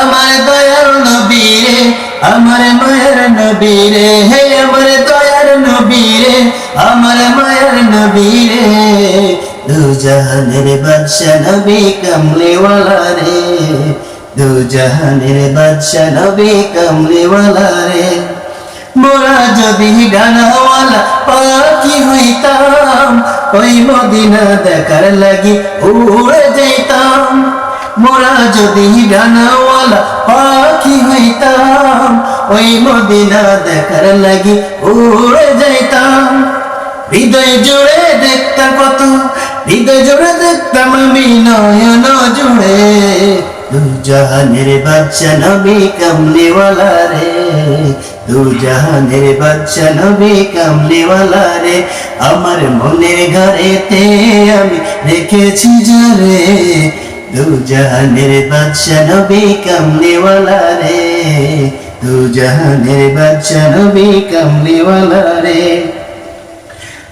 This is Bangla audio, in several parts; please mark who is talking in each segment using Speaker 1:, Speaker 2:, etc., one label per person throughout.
Speaker 1: আমার দয়ার নবী রে, আমার মায়ের নবী রে, হে আমার দয়ার নবী রে, আমার মায়ের নবী রে। দু জাহানের বাদশা নবী কামলিওয়ালা রে দু জাহানের বাদশা নবী কামলিওয়ালা রে। মোরা যদি ডানাওয়ালা পাখি হইতাম, ওই মদিনা দেখার লাগি উড়ে মোরা যদি ডানাওয়ালা পাখি হইতাম, ওই মদিনা দেখার লাগি উড়ে যাইতাম। হৃদয় জুড়ে দেখতাম কত, হৃদয় জুড়ে দেখতাম আমি নয়ন জুড়ে। দু জাহানের বাচ্চা নবী কামলিওয়ালা রে, দু জাহানের বাচ্চা নবী কামলিওয়ালা রে, আমার মনের ঘরেতে আমি রেখেছি যারে দু জাহানের বাচ্চা নবী কামলিওয়ালা রে। নবী কামলিওয়ালা রে।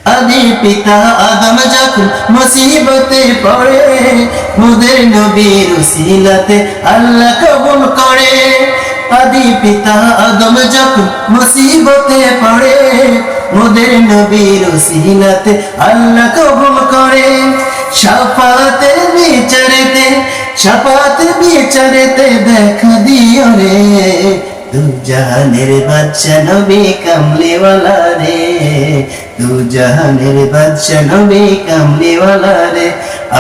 Speaker 1: আদি পিতা আদম যখন মুসিবতে পড়ে, মুদের আল্লাহ কবুল করে। আদি পিতা আদম যখন মুসিবতে পড়ে, মুদের নবীর উসিলাতে আল্লাহ কবুল করে। সাফাতের বিচারেতে সাফাতের বিচারেতে দেখা দিও রে। দু জাহানের বাচ্চা নবী কামলিওয়ালা রে। দু জাহানের বাচ্চা নবী কামলিওয়ালা রে।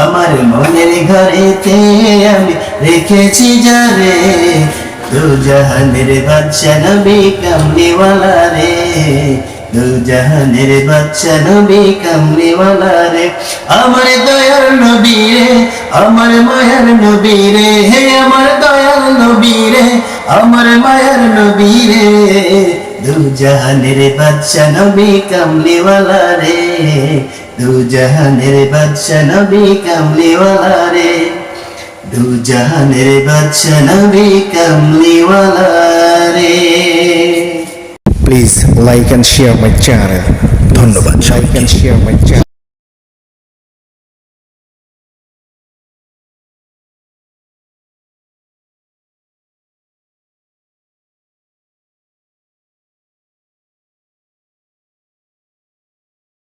Speaker 1: আমার মনের ঘরেতে আমি রেখেছি যারে দু জাহানের বাচ্চা নবী কামলিওয়ালা রে। দু জাহানের বাচ্চা নবী কামলিওয়ালা রে। আমার দয়ার নবী রে, আমার মায়ার নবী রে। হে আমার দয়ার নবী রে, আমার মায়ার নবী রে। দু জাহানের বাচ্চা নবী কামলিওয়ালা রে। দু জাহানের বাচ্চা নবী কামলিওয়ালা রে। জাহানের বাচ্চা নবী কামলিওয়ালা রে।
Speaker 2: Like and share my channel ধন্যবাদ like and share my channel